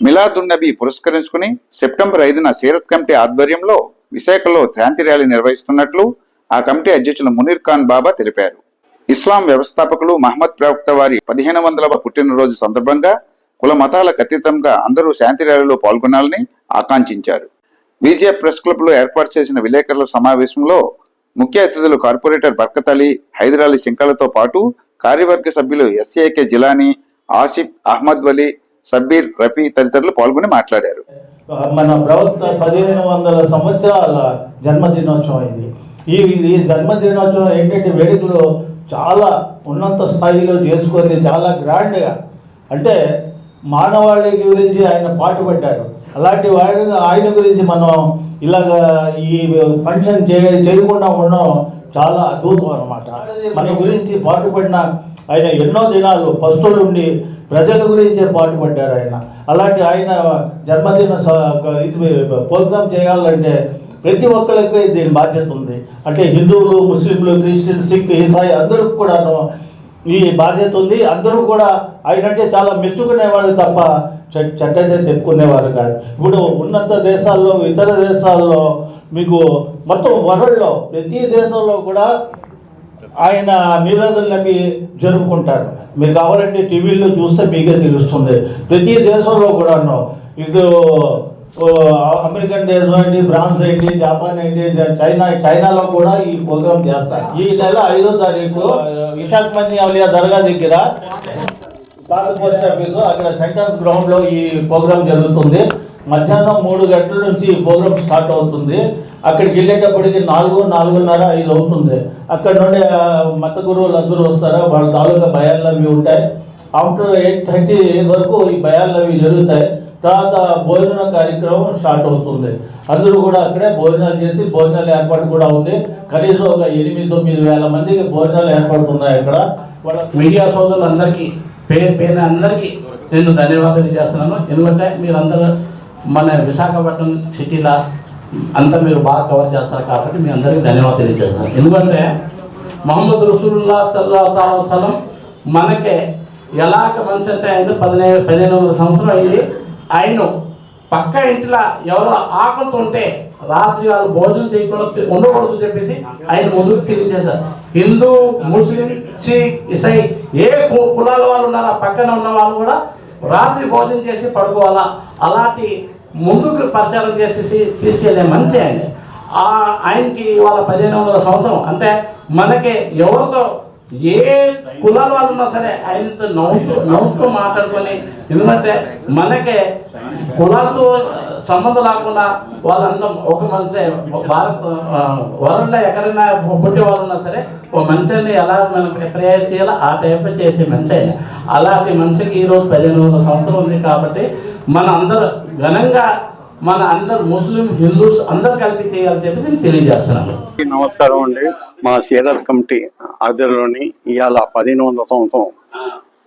మిలాదున్నబి పురస్కరించుకుని సెప్టెంబర్ ఐదున సీరత్ కమిటీ ఆధ్వర్యంలో విశాఖలో శాంతి ర్యాలీ నిర్వహిస్తున్నట్లు ఆ కమిటీ అధ్యక్షులు మునీర్ ఖాన్ బాబా తెలిపారు. ఇస్లాం వ్యవస్థాపకులు మహమ్మద్ ప్రవక్త వారి పదిహేను వందలవ పుట్టినరోజు సందర్భంగా కుల మతాలకు అతీతంగా అందరూ శాంతి ర్యాలీలో పాల్గొనాలని ఆకాంక్షించారు. బీజే ప్రెస్ క్లబ్లో ఏర్పాటు చేసిన విలేకరుల సమావేశంలో ముఖ్య అతిథులు కార్పొరేటర్ బర్కత్ అలీ హైదరాలీ శంకలతో పాటు కార్యవర్గ సభ్యులు ఎస్ఏకే జిలానీ ఆసిఫ్ అహ్మద్ వలీ సబ్బీర్ రఫీ తదితరులు పాల్గొని మాట్లాడారు. మన ప్రభుత్వ పదిహేను వందల సంవత్సరాల జన్మదినోత్సవం ఇది. ఈ ఈ జన్మదినోత్సవం ఏంటంటే వేడుకలు చాలా ఉన్నత స్థాయిలో చేసుకొని చాలా గ్రాండ్గా అంటే మానవాళి గురించి ఆయన పాటుపడ్డారు. అలాంటి వాడు ఆయన గురించి మనం ఇలాగ ఈ ఫంక్షన్ చే చేయకుండా ఉండడం చాలా అద్భుతం అనమాట మన గురించి పాటుపడిన ఆయన ఎన్నో దినాలు పస్తులుండి ప్రజల గురించే పాటుపడ్డారు ఆయన. అలాంటి ఆయన జన్మదిన స- ఇది ప్రోగ్రామ్ చేయాలంటే ప్రతి ఒక్కరికి దీని బాధ్యత ఉంది. అంటే హిందువులు ముస్లింలు క్రిస్టియన్ సిక్ ఈసాయి అందరికి కూడాను ఈ బాధ్యత ఉంది. అందరూ కూడా ఆయనంటే చాలా మెచ్చుకునేవాళ్ళు తప్ప చె- చెడ్డగా చెప్పుకునేవారు కాదు. ఇప్పుడు ఉన్నత దేశాల్లో ఇతర దేశాల్లో మీకు మొత్తం వరల్డ్లో ప్రతి దేశంలో కూడా ఆయన మీలాదుల్ నమ్మి జరుపుకుంటారు. మీరు కావాలంటే టీవీల్లో చూస్తే మీకే తెలుస్తుంది. ప్రతి దేశంలో కూడాను ఇటు అమెరికన్ దేశం ఏంటి ఫ్రాన్స్ ఏంటి జపాన్ ఏంటి చైనా చైనాలో కూడా ఈ ప్రోగ్రామ్ చేస్తారు. ఈ నెల ఐదో తారీఖు ఇషాక్ మంది అవలియా దర్గా దగ్గర పాత పోస్ట్ ఆఫీసు అక్కడ సెంటెన్స్ గ్రౌండ్లో ఈ ప్రోగ్రామ్ జరుగుతుంది. మధ్యాహ్నం మూడు గంటల నుంచి ప్రోగ్రామ్ స్టార్ట్ అవుతుంది. అక్కడికి వెళ్ళేటప్పటికి నాలుగు నాలుగున్నర ఐదు అవుతుంది. అక్కడ నుండి మత గురువులు అందరూ వస్తారా? వాళ్ళ తాలూకా భయాలు అవి ఉంటాయి. ఆఫ్టర్ ఎయిట్ థర్టీ వరకు ఈ భయాలు అవి జరుగుతాయి. తర్వాత భోజన కార్యక్రమం స్టార్ట్ అవుతుంది. అందరూ కూడా అక్కడే భోజనాలు చేసి భోజనాల ఏర్పాటు కూడా ఉంది. కనీసం ఒక ఎనిమిది తొమ్మిది వేల మందికి భోజనాలు ఏర్పాటు ఉన్నాయి అక్కడ. వాళ్ళ మీడియా సోదరులందరికీ పేరు పేరు అందరికీ నేను ధన్యవాదాలు చేస్తున్నాను. ఎందుకంటే మీరందరూ మన విశాఖపట్నం సిటీలో అంతా మీరు బాగా కవర్ చేస్తారు కాబట్టి మీ అందరికీ ధన్యవాదాలు తెలియజేస్తాను ఎందుకంటే మహమ్మద్ రసూల్లా సల్లా సలం మనకే ఎలాగ మనిషి అంటే ఆయన పదిహేను పదిహేను వందల సంవత్సరం అయింది. ఆయన పక్క ఇంట్లో ఎవరో ఆకలితో ఉంటే రాత్రి వాళ్ళు భోజనం చేయకుండా ఉండకూడదు చెప్పేసి ఆయన ముందుకు తెలియజేశారు. హిందూ ముస్లిం సిక్ ఇసై ఏ కు- కులాల వాళ్ళు ఉన్నారో ఆ పక్కన ఉన్న వాళ్ళు కూడా రాత్రి భోజనం చేసి పడుకోవాలా? అలాంటి ముందుకు ప్రచారం చేసేసి తీసుకెళ్ళే మనిషి ఆయన. ఆయనకి వాళ్ళ పదిహేను వందల సంవత్సరం. అంటే మనకి ఎవరితో ఏ కులాల వాళ్ళు ఉన్నా సరే ఆయనతో నవ్వుతూ నవ్వుతూ మాట్లాడుకొని ఎందుకంటే మనకే కులాలతో సంబంధం లేకుండా వాళ్ళందరం ఒక మనిషి భారత్ వరల్డ్లో ఎక్కడైనా పుట్టే వాళ్ళు ఉన్నా సరే ఓ మనిషిని ఎలా మనం ప్రేయర్ చేయాలో ఆ టైప్ చేసే మనిషి ఆయన. అలాంటి మనిషికి ఈరోజు పదిహేను వందల సంవత్సరం ఉంది కాబట్టి మన అందరూ ఘనంగా మన అందరు ముస్లిం హిందూస్ అందరు కలిపి చేయాలని చెప్పేసి నేను తెలియజేస్తున్నాను. నమస్కారం అండి. మా సీరత్ కమిటీ ఆధ్వర్యంలోని ఇవాళ పదిహేను వందల సంవత్సరం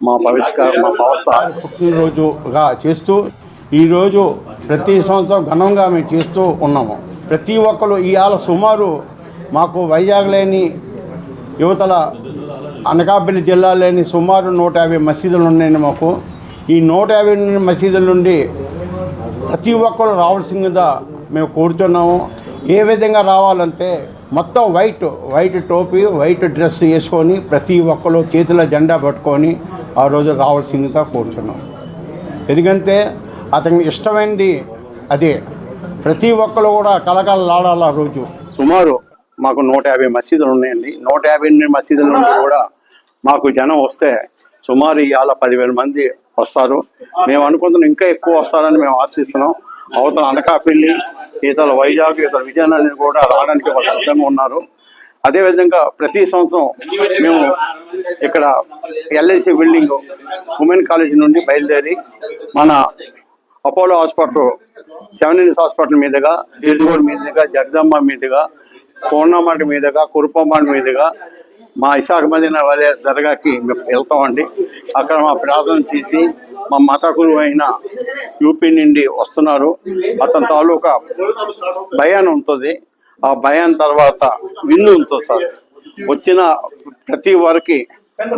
మా పవిత్ర మా పవస్థ పుట్టినరోజుగా చేస్తూ ఈరోజు ప్రతి సంవత్సరం ఘనంగా మేము చేస్తూ ఉన్నాము. ప్రతి ఒక్కరు ఇవాళ సుమారు మాకు వైజాగ్ లేని యువతల అనకాపల్లి జిల్లాలోని సుమారు నూట యాభై మసీదులు ఉన్నాయి మాకు. ఈ నూట యాభై మసీదుల నుండి ప్రతి ఒక్కరు రావాల్సిందిగా మేము కోరుతున్నాము. ఏ విధంగా రావాలంటే మొత్తం వైట్ వైట్ టోపీ వైట్ డ్రెస్ వేసుకొని ప్రతి ఒక్కరు చేతిలో జెండా పట్టుకొని ఆ రోజు రావాల్సిందిగా కోరుతున్నాం ఎందుకంటే అతనికి ఇష్టమైనది అదే. ప్రతి ఒక్కరు కూడా కలకలలాడాలి ఆ రోజు. సుమారు మాకు నూట యాభై మసీదులు ఉన్నాయండి. నూట యాభై మసీదుల నుండి కూడా మాకు జనం వస్తే సుమారు ఇవాళ పదివేల మంది వస్తారు. మేము అనుకుంటున్నాం ఇంకా ఎక్కువ వస్తారని మేము ఆశిస్తున్నాం. అవతల అనకాపల్లి ఇతర వైజాగ్ ఇతర విజయనగరం కూడా రావడానికి వాళ్ళు సిద్ధంగా ఉన్నారు. అదేవిధంగా ప్రతి సంవత్సరం మేము ఇక్కడ ఎల్ఐసి బిల్డింగ్ ఉమెన్ కాలేజీ నుండి బయలుదేరి మన అపోలో హాస్పిటల్ సెవెన్ హాస్పిటల్ మీదుగా తీర్చుగూడ మీదుగా జగదమ్మ మీదుగా పూర్ణమాటి మీదుగా కురుపమ్మాటి మీదుగా మా విశాఖ మదీన వాళ్ళ దర్గాకి మేము వెళ్తామండి. అక్కడ మా ప్రార్థన చేసి మా మత గురువు అయిన యూపీ నుండి వస్తున్నారు. అతని తాలూకా భయాన్ ఉంటుంది. ఆ భయాన్ తర్వాత విందు ఉంటుంది సార్. వచ్చిన ప్రతి వారికి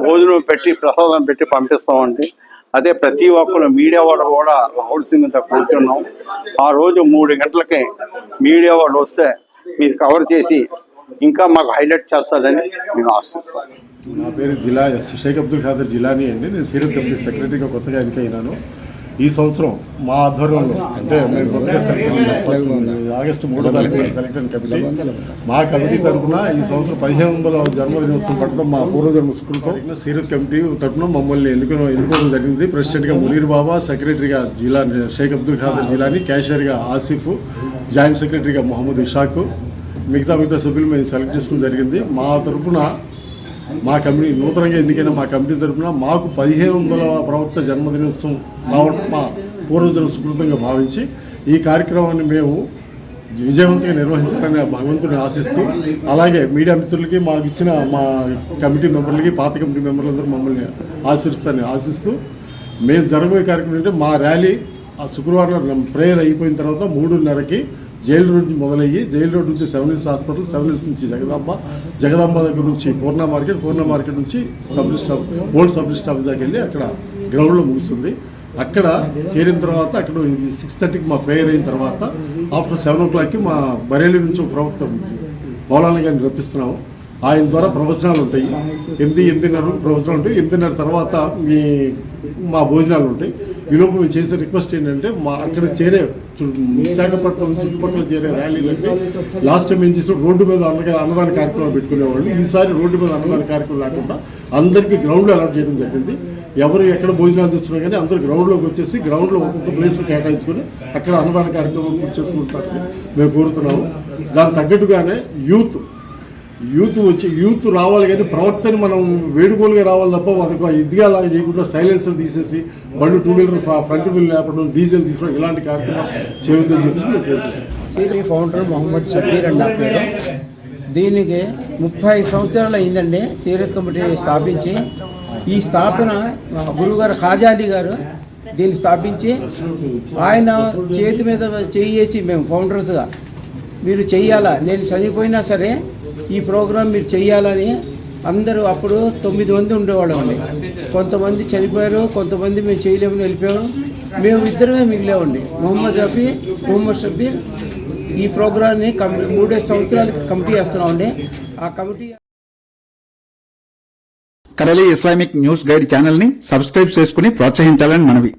భోజనం పెట్టి ప్రసాదం పెట్టి పంపిస్తామండి. అదే ప్రతి ఒక్కరు మీడియా వాళ్ళు కూడా రాహుల్ సింగ్తో కూర్చున్నాం. ఆ రోజు మూడు గంటలకి మీడియా వాళ్ళు వస్తే మీరు కవర్ చేసి ఇంకా మాకు హైలైట్ చేస్తారని మేము ఆశిస్తాను నా పేరు జిల్లా షేక్ అబ్దుల్ ఖాదర్ జిలానీ అండి. నేను సీరియస్ కంపెనీ సెక్రటరీగా కొత్తగా ఎన్నికైనాను ఈ సంవత్సరం మా ఆధ్వర్యంలో అంటే మేము కొత్తగా సెలెక్ట్ ఆగస్టు మూడో తారీఖున సెలెక్ట్ అయిన కమిటీ మా కమిటీ తరఫున ఈ సంవత్సరం పదిహేను వందల జన్మదినోత్సవం పట్టడం మా పూర్వజన్మ స్కూల్తో సీరియస్ కమిటీ తరఫున మమ్మల్ని ఎన్నుకోవడం ఎన్నుకోవడం జరిగింది. ప్రెసిడెంట్గా మునీర్ బాబా సెక్రటరీగా జిలా షేక్ అబ్దుల్ ఖాదర్ జిలాని క్యాషియర్గా ఆసిఫ్ జాయింట్ సెక్రటరీగా మొహమ్మద్ ఇషాక్ మిగతా మిగతా సభ్యులు మేము సెలెక్ట్ చేసుకోవడం జరిగింది. మా తరఫున మా కమిటీ నూతనంగా ఎన్నికైన మా కమిటీ తరఫున మాకు పదిహేను వందల ప్రవక్త జన్మదినోత్సవం రావడం మా పూర్వజన సుకృతంగా భావించి ఈ కార్యక్రమాన్ని మేము విజయవంతంగా నిర్వహించాలని భగవంతుని ఆశిస్తూ అలాగే మీడియా మిత్రులకి మాకు ఇచ్చిన మా కమిటీ మెంబర్లకి పాత కమిటీ మెంబర్లందరూ మమ్మల్ని ఆశీర్స్తారని ఆశిస్తూ మేము జరగబోయే కార్యక్రమం అంటే మా ర్యాలీ ఆ శుక్రవారం ప్రేయర్ అయిపోయిన తర్వాత మూడున్నరకి జైలు రోడ్ నుంచి మొదలయ్యి జైలు రోడ్ నుంచి seven hills hospital seven hills నుంచి జగదాంబ జగదాంబ దగ్గర నుంచి పూర్ణ మార్కెట్ పూర్ణ మార్కెట్ నుంచి sub register old sub register దగ్గరికి దాకా వెళ్ళి అక్కడ గ్రౌండ్లో ముగుస్తుంది. అక్కడ చేరిన తర్వాత అక్కడ సిక్స్ థర్టీకి మా ప్రేయర్ అయిన తర్వాత ఆఫ్టర్ సెవెన్ ఓ క్లాక్కి మా బరేలీ నుంచి ఒక ప్రవక్త మౌలానా గారిని రప్పిస్తున్నాము. ఆయన ద్వారా ప్రవచనాలు ఉంటాయి. ఎనిమిది ఎనిమిదిన్నర ప్రవచనాలు ఉంటాయి. ఎనిమిదిన్నర తర్వాత మీ మా భోజనాలు ఉంటాయి. ఈలోపు మేము చేసే రిక్వెస్ట్ ఏంటంటే మా అక్కడ చేరే విశాఖపట్నం చుట్టుపక్కల చేరే ర్యాలీలు అంటే లాస్ట్ టైం ఏం చేసాం? రోడ్డు మీద అన్నగా అన్నదాన కార్యక్రమం పెట్టుకునేవాళ్ళు. ఈసారి రోడ్డు మీద అన్నదాన కార్యక్రమం లేకుండా అందరికీ గ్రౌండ్లో అలాట్ చేయడం జరిగింది. ఎవరు ఎక్కడ భోజనాలు తెచ్చినా కానీ అందరూ గ్రౌండ్లోకి వచ్చేసి గ్రౌండ్లో ఒక్కొక్క ప్లేస్ కేటాయించుకొని అక్కడ అన్నదాన కార్యక్రమం చేసుకుంటారని మేము కోరుతున్నాము. దానికి తగ్గట్టుగానే యూత్ యూత్ వచ్చి యూత్ రావాలి కానీ ప్రవక్తని మనం వేడుకోలుగా రావాలి తప్ప మనకు ఇదిగా లాగా చేయకుండా సైలెన్సర్ తీసేసి బండి టూ వీలర్ ఫ్రంట్ వీల్ లేపడం డీజిల్ తీసుకోవడం ఇలాంటి కార్యక్రమం చేయొద్దని చెప్పేసి నేను ఫౌండర్ మొహమ్మద్ షబీర్ అండి పేరు. దీనికి ముప్పై సంవత్సరాలు అయిందండి సీరియస్ కమిటీ స్థాపించి. ఈ స్థాపన గురుగారు ఖాజాలి గారు దీన్ని స్థాపించి ఆయన చేతి మీద చేసి మేము ఫౌండర్స్గా మీరు చెయ్యాలా? నేను చనిపోయినా సరే ఈ ప్రోగ్రాం మీరు చేయాలని అందరూ అప్పుడు తొమ్మిది మంది ఉండేవాళ్ళం అండి. కొంతమంది చనిపోయారు కొంతమంది మేము చేయలేమని వెళ్ళిపోయాము మేము ఇద్దరమే మిగిలేవండి మొహమ్మద్ రఫీ మొహమ్మద్ షబీర్ ఈ ప్రోగ్రాన్ని కమి మూడే సంవత్సరాలకి కమిటీ చేస్తున్నామండి ఆ committee Kadali Islamic news guide ఛానల్ని సబ్స్క్రైబ్ చేసుకుని ప్రోత్సహించాలని మనవి.